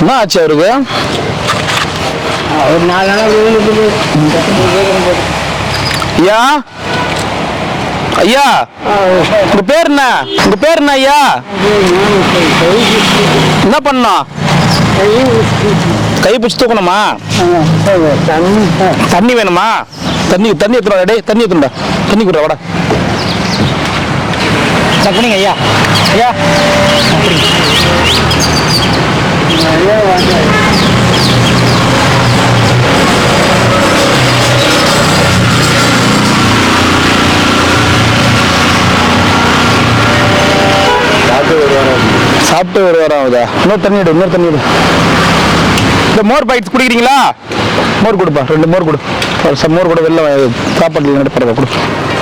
என்ன ஆச்சு அவருக்கு? ஒரு நாலு நாள் ஐயா? ஐயா? உங்க பேர் என்ன? உங்க பேர் என்ன ஐயா? என்ன பண்ணோம் கை பிடிச்சி தூக்கணுமா? தண்ணி வேணுமா? தண்ணி தண்ணி எடுத்துடா டேய் தண்ணி எடுத்துடா தண்ணி குடுறா வாடா. சப்பனிங்க ஐயா. ஐயா. சாப்பிட்டு ஒரு வாரம் ஆகுதா? இன்னொரு தண்ணி எடு இன்னொரு தண்ணி எடு. இந்த மோர் பாக்கெட்ஸ் குடிக்கிறீங்களா? மோர் கொடுப்பா ரெண்டு மோர் கொடு. ஒரு மோர் கூட வெளில சாப்பாடு சாப்பாட்டுல கொடு.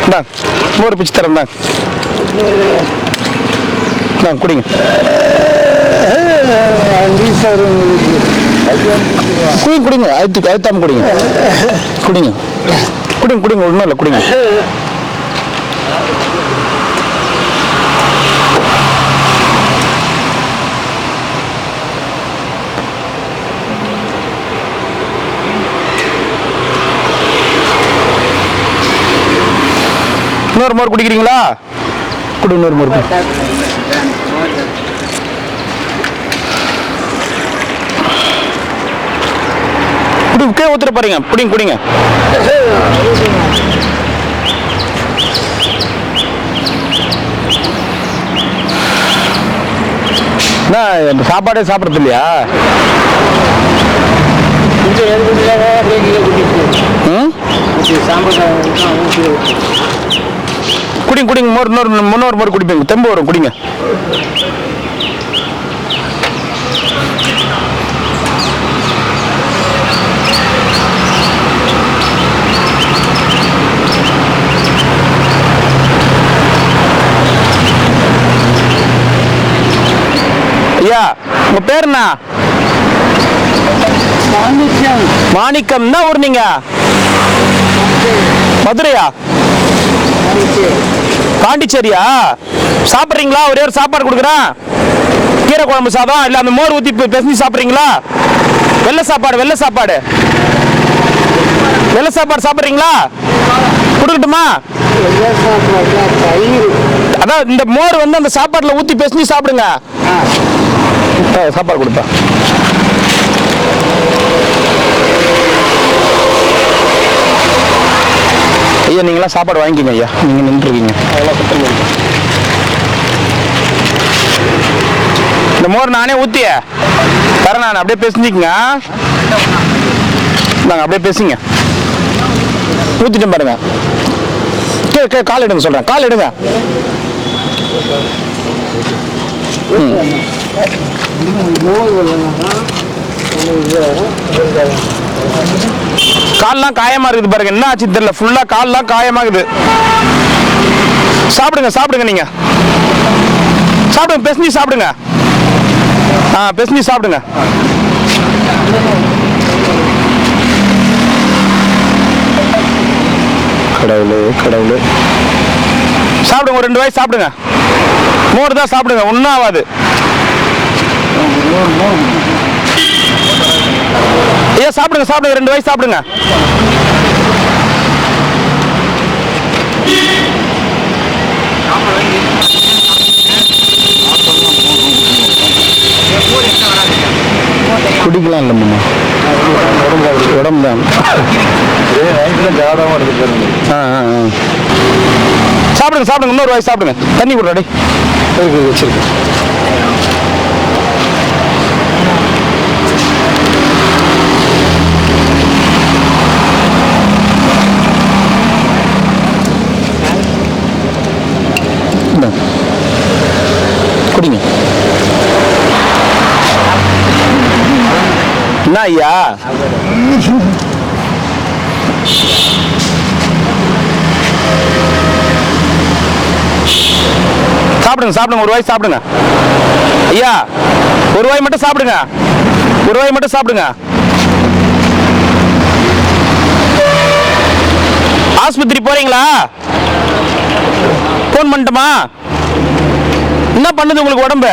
இந்தா மோர் பிச்சு தரேன் தான் குடிங்க. குடிங்க குடிங்க அழுத்து அழுத்தாம குடிங்க. குடிங்க. குடிங்க குடிங்க ஒன்றும் இல்லை குடிங்க. இன்னொரு மோர் குடிக்கிறீங்களா? குடி இன்னொரு மோர் குடி கீழே ஊத்துற பாருங்க குடிங்க குடிங்க இந்த சாப்பாடே சாப்பிட்றது இல்லையா ம்? குடிங்க குடிங்க. மோர் இன்னொரு முன்னோரு மோர் குடிப்பீங்க தெம்பு வரும் குடிங்க. ஐயா உங்க பேர் என்ன மாணிக்கம். என்ன ஊர் நீங்க மதுரையா பாண்டிச்சேரியா? சாப்பிட்றீங்களா? ஒரே ஒரு சாப்பாடு கொடுக்குறேன். கீரை குழம்பு சாதம் இல்ல அந்த மோர் ஊத்தி பெ- பிசைஞ்சு சாப்பிட்றீங்களா? வெள்ளை சாப்பாடு வெள்ளை சாப்பாடு. வெள்ளை சாப்பாடு சாப்பிட்றீங்களா? கொடுக்கட்டுமா? அதான் இந்த மோர் வந்து அந்த சாப்பாட்டுல ஊத்தி பிசைஞ்சு சாப்பிடுங்க. சாப்பாடு கொடுப்பா ஐயா நீங்களாம் சாப்பாடு வாங்கிக்கோங்க ஐயா. நீங்க நின்றுருக்கீங்க அதெல்லாம் சுத்தம் இந்த மோர் நானே ஊத்திய. தரேன் நான் அப்படியே பேசிஞ்சிக்கங்க நாங்கள் அப்படியே பேசுங்க. ஊத்திட்டேன் பாருங்க. கே கே கால் எடுங்க சொல்றேன். கால் எடுங்க. கால்லாம் காயமா இருக்குது பாருங்க. என்ன ஆச்சு தெரியல. ஃபுல்லா கால்லாம் காயமாகுது. சாப்பிடுங்க சாப்பிடுங்க நீங்க. சாப்பிடுங்க பெசஞ்சு சாப்பிடுங்க. ஆ பெசஞ்சு சாப்பிடுங்க. கடவுளே கடவுளே. சாப்பிடுங்க ஒரு ரெண்டு வாய் சாப்பிடுங்க. மோர் தான் சாப்பிடுங்க ஒன்றும் ஆகாது. ஐயா சாப்பிடுங்க சாப்பிடுங்க ரெண்டு வாய் சாப்பிடுங்க. குடிக்கலாம் இல்லை மாமா. உடம்பு தான். சாப்பிடுங்க சாப்பிடுங்க இன்னொரு வாய் சாப்பிடுங்க. தண்ணி கொடுறா டேய் இருக்கு வச்சிருக்கு குடிங்க. என்ன ஐயா. சாப்பிடுங்க சாப்பிடுங்க. ஒரு வாய் சாப்பிடுங்க. ஐயா ஒரு வாய் மட்டும் சாப்பிடுங்க. ஒரு வாய் மட்டும் சாப்பிடுங்க. ஆஸ்பத்திரி போறீங்களா? ஃபோன் பண்ணட்டுமா? என்ன பண்ணுது உங்களுக்கு உடம்பு?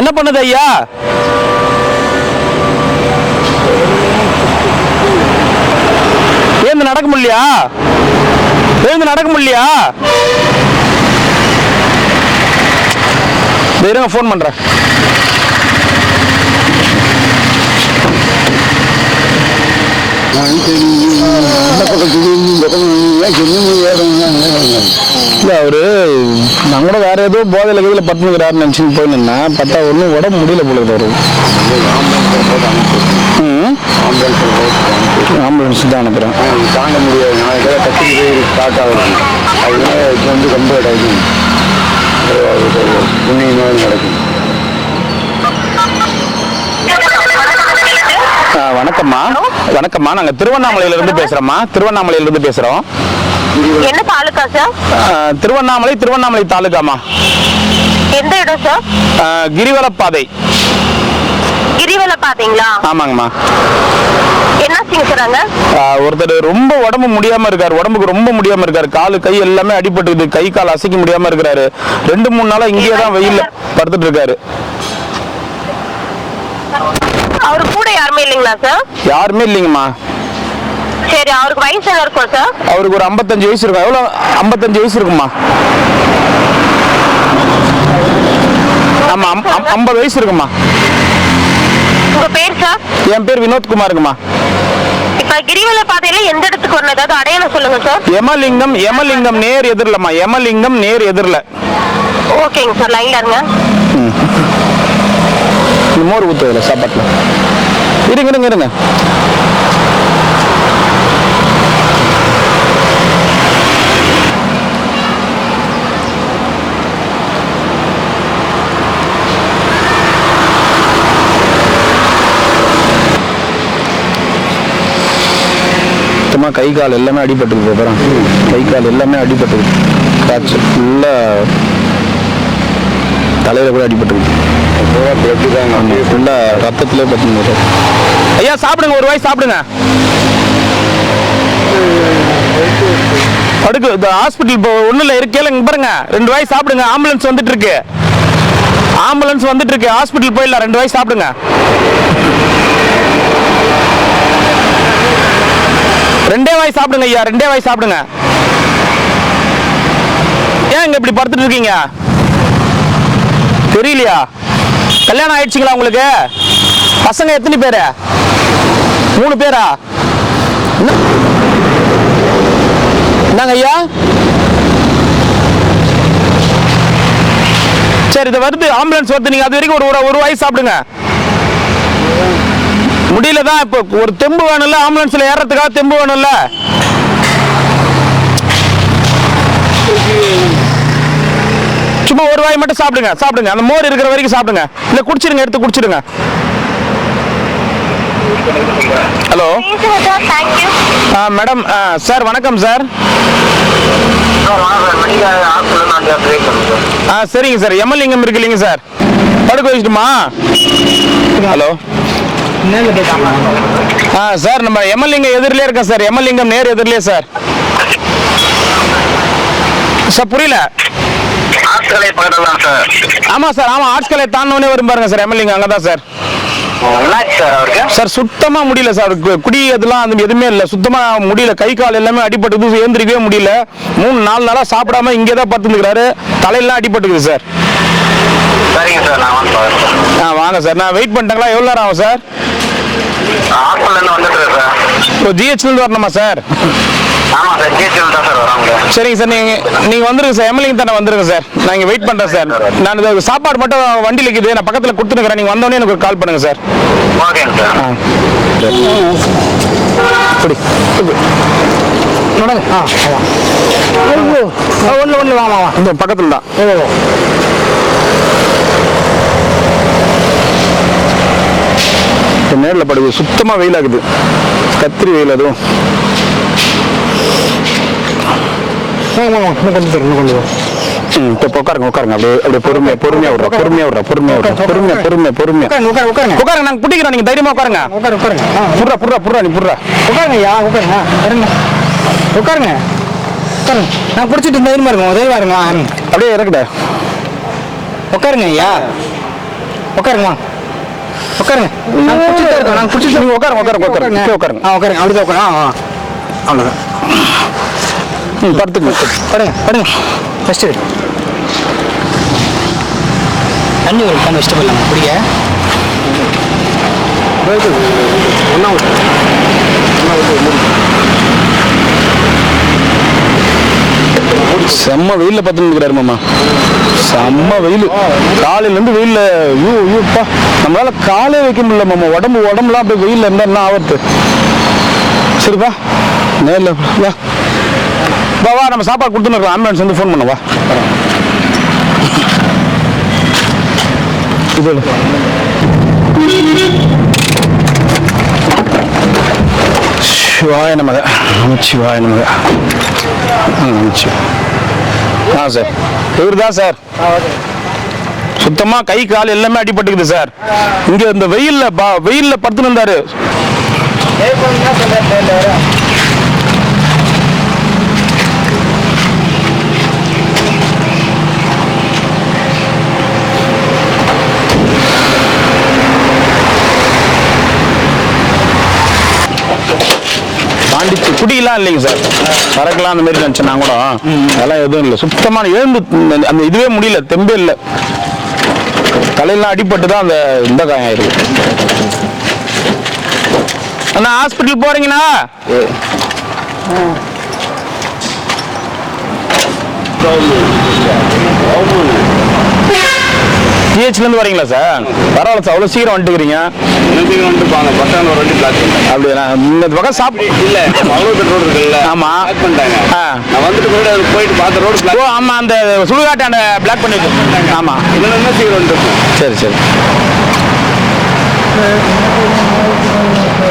என்ன பண்ணுது ஐயா? ஏன் நடக்க முடியலையா? எழுந்து நடக்க முடியலையா? இருங்க ஃபோன் பண்றேன். இல்ல அவரு நான் கூட வேற ஏதோ போதையில கீழ பத்துனுக்கிறாருன்னு நினைச்சுன்னு போய் நின்னா பார்த்தா ஒன்றும் உடம்பு முடியல போல அவரு ம்? தான் அனுப்புறேன். தாங்க முடியாது. நாளைக்கு கத்திரி போய் ஸ்டார்ட் ஆகுது அதனால இது வந்து ரொம்ப இதாகும் புண்ணிய நோய் நடக்கும். வணக்கம்மா. வணக்கம்மா. நாங்க திருவண்ணாமலையில இருந்து பேசுறோம்மா. திருவண்ணாமலையில இருந்து பேசுறோம். என்ன தாலுக்கா சார்? திருவண்ணாமலை திருவண்ணாமலை தாலுகாமா எந்த இடம் சார்? ஆ, கிரிவலப்பாதை. கிரிவல பாத்தீங்களா ஆமாங்கம்மா. ஒருத்தர் ரொம்ப உடம்பு முடியாம இருக்காரு. உடம்புக்கு ரொம்ப முடியாம இருக்காரு. காலு கை எல்லாமே அடிபட்டுக்குது. கை கால் அசைக்க முடியாம இருக்கிறாரு. ரெண்டு மூணு நாளா இங்கேயே தான் வெயில்ல படுத்துட்டு இருக்காரு. அவரு கூட யாருமே இல்லைங்களா சார்? யாருமே இல்லைங்கம்மா. சரி அவருக்கு வயசு என்ன இருக்கும் சார்? அவருக்கு ஒரு 55 வயசு இருக்கும். எவ்வளோ 55 வயசு இருக்குமா? ஆமா அம்- அம்- 50 வயசு இருக்குமா? உங்க பேர் சார்? என் பேர் வினோத்குமாருங்கம்மா. கிரிவல பாதையில எந்த இடத்துக்கு வரணும்? ஏதாவது அடையாளம் சொல்லுங்க சார் யமலிங்கம் யமலிங்கம் நேர் எதிரிலம்மா யமலிங்கம் நேர் எதிரில். ஓகேங்க சார் லைன்ல இருங்க. மோர் ஊற்றுதில்ல சாப்பாட்டில். இருங்க இருங்க இருங்க. சுத்தமாக கை கால் எல்லாமே அடிபட்டு அப்புறம் கை கால் எல்லாமே அடிபட்டு காய்ச்சல் ஃபுல்லாக தலையில் கூட அடிபட்டு பிளட்டு ஃபுல்லா ரத்தத்திலே பத்துங்க ஐயா சாப்பிடுங்க ஒரு வாய் சாப்பிடுங்க. படுக்கு இந்த ஹாஸ்பிட்டல் இப்போ ஒன்றும் இல்லை இருக்கு பாருங்க. ரெண்டு வாய் சாப்பிடுங்க ஆம்புலன்ஸ் வந்துட்டு இருக்கு. ஆம்புலன்ஸ் வந்துட்டு இருக்கு. ஹாஸ்பிட்டல் போயிடலாம் ரெண்டு வாய் சாப்பிடுங்க. ரெண்டே வாய் சாப்பிடுங்க ஐயா ரெண்டே வாய் சாப்பிடுங்க. ஏன் இங்க இப்படி படுத்துட்டு இருக்கீங்க? தெரியலையா? கல்யாணம் ஆயிடுச்சுங்களா உங்களுக்கு? பசங்க எத்தனை பேரு? மூணு பேரா? என்னங்க ஐயா? சரி இது வருது ஆம்புலன்ஸ் வருது. நீங்க அது வரைக்கும் ஒரு ஒரு வாய் சாப்பிடுங்க. முடியல தான் இப்போ ஒரு தெம்பு வேணும்ல? ஆம்புலன்ஸில் ஏறத்துக்காக தெம்பு வேணும்ல? சும்மா ஒரு வாய் மட்டும் சாப்பிடுங்க சாப்பிடுங்க. அந்த மோர் இருக்கிற வரைக்கும் சாப்பிடுங்க. இல்லை குடிச்சிருங்க எடுத்து குடிச்சிருங்க ஹலோ? ஆ மேடம் சார் வணக்கம் சார். ஆ சரிங்க சார். எம்எல்ஏங்கம் இருக்கு இல்லைங்க சார். படுக்க வச்சுட்டுமா? ஹலோ? ஆ சார் நம்ம எம்எல்ஏங்க எதிரிலே இருக்கேன் சார்? எம்எல்ஏங்கம் நேர் எதிரிலே சார். சார் புரியல. சார். ஆமா சார் ஆமா ஆட்களை தாண்டோனே வரும் பாருங்க சார். எம்எல்ஏங்க அங்கே தான் சார் சார் சுத்தமா முடியல சார். குடி அதெல்லாம் அது எதுவுமே இல்லை. சுத்தமா முடியல. கை கால் எல்லாமே அடிபட்டுது ஏந்திரிக்கவே முடியல. மூணு நாலு நாளா சாப்பிடாம இங்கே தான் படுத்துருக்காரு தலையெல்லாம் அடிபட்டுக்குது சார். சரிங்க சார் நான் வாங்க சார். நான் வெயிட் பண்ணிட்டாங்களா? எவ்வளோ நேரம் ஆகும் சார்? ஹாஸ்பிட்டல் வந்துட்டு சார். இப்போ ஜிஹெச்லேருந்து வரணுமா சார்? ஆமா சார் ஜிஹெச்எல் தான் சார் வராங்க. சரிங்க சார் நீங்க நீங்க வந்துருங்க சார் எம்எல்ஏ தானே வந்துருங்க சார். நான் இங்கே வெயிட் பண்றேன் சார். நான் இந்த சாப்பாடு மட்டும் வண்டியில் இருக்குது நான் பக்கத்தில் கொடுத்துருக்கிறேன் நீங்க வந்தோடனே எனக்கு கால் பண்ணுங்க சார். ஓகேங்க சார். ஆ. இப்படி நடங்க. ஆ ஆ ஒன்று ஒன்று வாமா இந்த பக்கத்தில் தான். இப்போ நேரில் படுது. சுத்தமாக வெயில் ஆகுது கத்திரி வெயில் அதுவும். வாங்க வாங்க இன்னும் கொண்டு தரேன் இன்னும் கொண்டு வா ம் இப்போ உட்காருங்க உட்காருங்க அப்படியே அப்படியே பொறுமையா பொறுமையா விட்றா பொறுமையா விட்றா பொறுமையா விட்றா பொறுமையா பொறுமையா பொறுமையா. உட்காருங்க உட்காருங்க உட்காருங்க நாங்கள் பிடிக்கிறோம் நீங்கள் தைரியமா உட்காருங்க உட்காரு உட்காருங்க ஆ. புட்றா புட்றா புட்றா நீ புட்றா. உட்காருங்க ஐயா உட்காருங்க இருங்க உட்காருங்க உட்காருங்க நான் பிடிச்சிட்டு தைரியமா இருங்க தைரியமா இருங்க. அப்படியே இறக்குடா. உட்காருங்க ஐயா உட்காருங்க. உட்காருங்க. நாங்க குடிச்சிட்டு தான் இருக்கோம். நாங்க குடிச்சிட்டு நீங்க உட்காருங்க, உட்காருங்க, உட்காருங்க. உட்காருங்க. ஆ உட்காருங்க. அப்படிதான் உட்காருங்க. ஆ ஆ. அவ்வளோதான் ம் படுத்துங்க படுங்க படுங்க. ஃபஸ்ட்டு தண்ணி ஒரு கண் வச்சுட்டு போடலாமா குடிக்க. ஒன்றா விட்டு ஒன்றா விட்டு செம்ம வெயில்ல பார்த்துட்டு இருக்கிறாரு மாமா. செம்ம வெயில். காலையில இருந்து வெயில்ல ஐயோ ஐயோப்பா நம்மளால காலே வைக்க முடியல மாமா. உடம்பு உடம்புலாம் அப்படியே வெயில்ல இருந்தா என்ன ஆபத்து சரிப்பா நேரில் வா. வா. வா நம்ம சாப்பாடு கொடுத்துருக்கோம் ஆம்புலன்ஸ் வந்து ஃபோன் பண்ண வா. இது எடு. சிவாய நமக நமச்சிவாய நமக நமச்சி ஆ சார். இவர் தான் சார். சுத்தமா கை கால் எல்லாமே அடிபட்டுக்குது சார். இங்க இந்த வெயில்ல பா- வெயில்ல படுத்துன்னு இருந்தாரு. குடியெல்லாம் இல்லைங்க சார். சரக்குலாம் அந்த மாதிரி நினச்சேன் நான் கூட. அதெல்லாம் எதுவும் இல்லை. சுத்தமான எழுந்து அந்த இதுவே முடியல தெம்பே இல்லை. தலையெல்லாம் அடிபட்டு தான் அந்த இந்த காயம் ஆயிருக்கு அண்ணா ஹாஸ்பிட்டல் போறீங்கண்ணா? ஜிஹெச்ல இருந்து வரீங்களா சார்? பரவாயில்ல சார் அவ்வளோ சீக்கிரம் வந்துட்டுக்கிறீங்க இன்னும் வந்துருப்பாங்க பஸ் ஸ்டாண்ட் ஒரு வண்டி பிளாக் பண்ணிட்டாங்க அப்படியா? இந்த பக்கம் சாப்பிட்டு இல்ல மகளூர் ரோடு இருக்குல்ல. ஆமா. பிளாக் பண்ணிட்டாங்க. நான் வந்துட்டு கூட அது போயிட்டு பார்த்த ரோடு பிளாக் ஓ ஆமா அந்த சுடுகாட்டாண்ட பிளாக் பண்ணி வச்சிருக்காங்க ஆமா. இன்னும் சீக்கிரம் வந்துருக்கும் சரி சரி.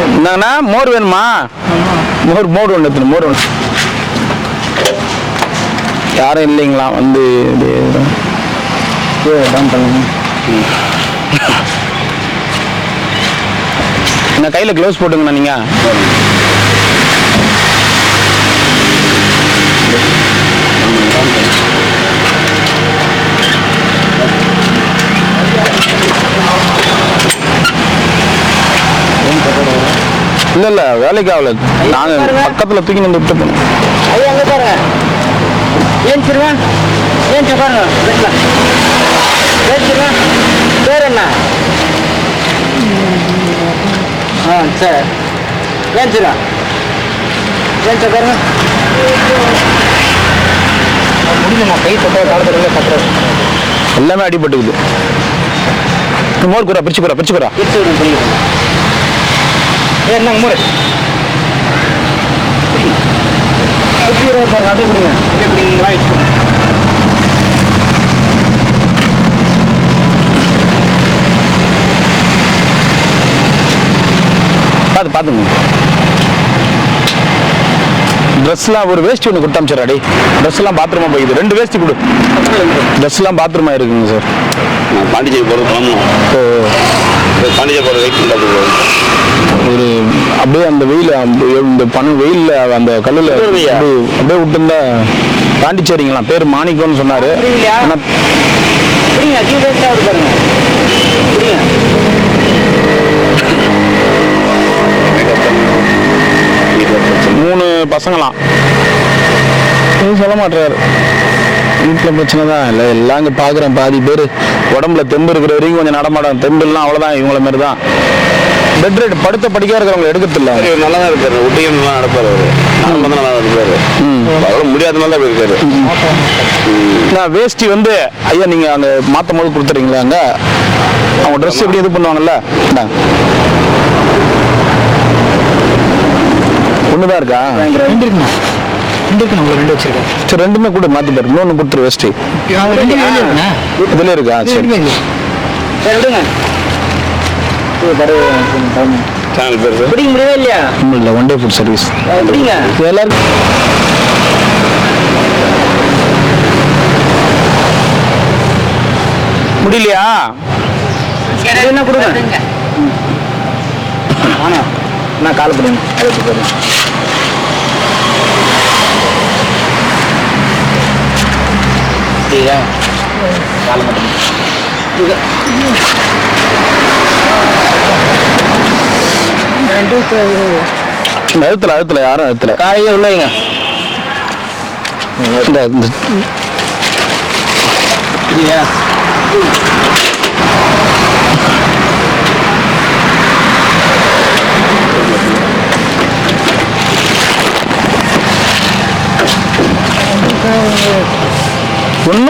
என்னங்கண்ணா மோர் வேணுமா? மோர் மோர் ஒன்று எடுத்துணும் மோர் ஒன்று யாரும் இல்லைங்களா? வந்து என்ன கையில் க்ளவுஸ் போட்டுங்கண்ணா நீங்கள் இல்லை இல்லை வேலைக்கு ஆகல. நான் பக்கத்தில் தூக்கி வந்து விட்டு போனேன் ஏன் சிறுவன் ஏன் பாருங்க பேசலாம் ஏன் சிறுவன் பேர் என்ன ஆ சரி ஏன் சார் பாருங்க. முடியுமா கை தொட்ட காலத்துல கட்டுறது எல்லாமே அடிபட்டுக்குது. மோர் குரா பிரிச்சு குரா பிரிச்சு குரா எடுத்து விடுங்க சொல்லிடுங்க ஏன் என்னங்க இருபது பாருங்க அப்படியே கொடுங்க. பார்த்து பார்த்துங்க ட்ரெஸ்லாம் ஒரு வேஷ்டி ஒன்று கொடுத்து அமிச்சிடறாடி ட்ரெஸ்லாம் பாத்ரூமா போய்க்குது ரெண்டு வேஷ்டி கொடு. ட்ரெஸ்லாம் பாத்ரூமா இருக்குங்க சார் பாண்டிச்சேரி போகிறது கிளம்பணும். ஓ. பாண்டிச்சேரி போகிற வெயிட் ஒரு அப்படியே அந்த வெயில் இந்த பனு வெயில்ல அந்த கல்லுல அப்படியே விட்டுருந்தா பாண்டிச்சேரிங்களாம். பேர் மாணிக்கம்னு சொன்னாரு. அப்படிங்களா? மூணு பசங்களாம். எதுவும் சொல்ல மாட்டாரு வீட்டில் பிரச்சனை தான். இல்லை எல்லாம் இங்கே பார்க்குறேன் பாதி பேர் உடம்புல தெம்பு இருக்கிற வரைக்கும் கொஞ்சம் நடமாடும். தெம்புலாம் அவ்வளோதான் இவங்கள மாதிரி தான் பெட் ரேட் படுத்த படிக்க இருக்கிறவங்க எடுக்கிறது இல்லை நல்லா தான் இருக்காரு. ஒட்டியம் நல்லா நடப்பாரு அவரு. நான் வந்து நல்லா இருப்பாரு. அவ்வளோ முடியாதனால தான் அப்படி இருக்காரு நான் வேஷ்டி வந்து ஐயா நீங்கள் அங்கே மாற்றும் போது கொடுத்துறீங்களா அங்கே? அவங்க ட்ரெஸ் எப்படி இது பண்ணுவாங்கல்ல? இந்தாங்க. ஒன்று தான் இருக்கா? ரெண்டு ரெண்டு இருக்குண்ணா உங்களுக்கு ரெண்டு வச்சிருக்கேன். சரி ரெண்டுமே கூட மாற்றி பாரு. இன்னொன்று கொடுத்துரு இருக்குண்ணா? இதுல இருக்கா? சரி. பிடிக்க முடியவே இல்லையா? ஒன்றும் இல்லை ஒன் டே ஃபுட் சர்வீஸ் பிடிங்க. எல்லாருக்கும். முடியலையா? என்ன கொடுங்க? ஆனா நான் கால் பண்ணுங்க கீழே காலை மட்டும். அழுத்தல அழுத்தல யாரும் அழுத்தல. காலையே உள்ளவங்க Yeah.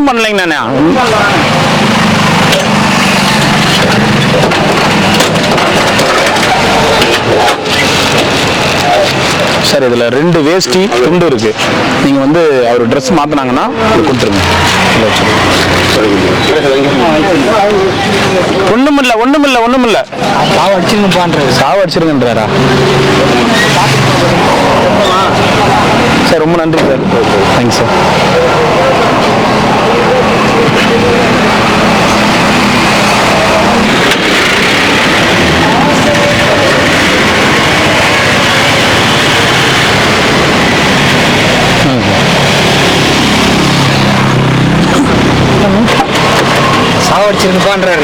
ஒன்றும் பண்ணலைங்க நானே. சார் இதில் ரெண்டு வேஷ்டி துண்டு இருக்கு. நீங்கள் வந்து அவர் ட்ரெஸ் மாற்றினாங்கன்னா கொடுத்துருங்க. ஒன்றும் இல்லை ஒன்றும் ஒண்ணுமில்ல ஒண்ணுமில்ல இல்லை சாவ அடிச்சுங்கப்பான்றது சாவ அடிச்சிருங்கன்றாரா? சார் ரொம்ப நன்றி சார். தேங்க்ஸ் சார் சாவ அடிச்சிருங்கப்பான்றாரு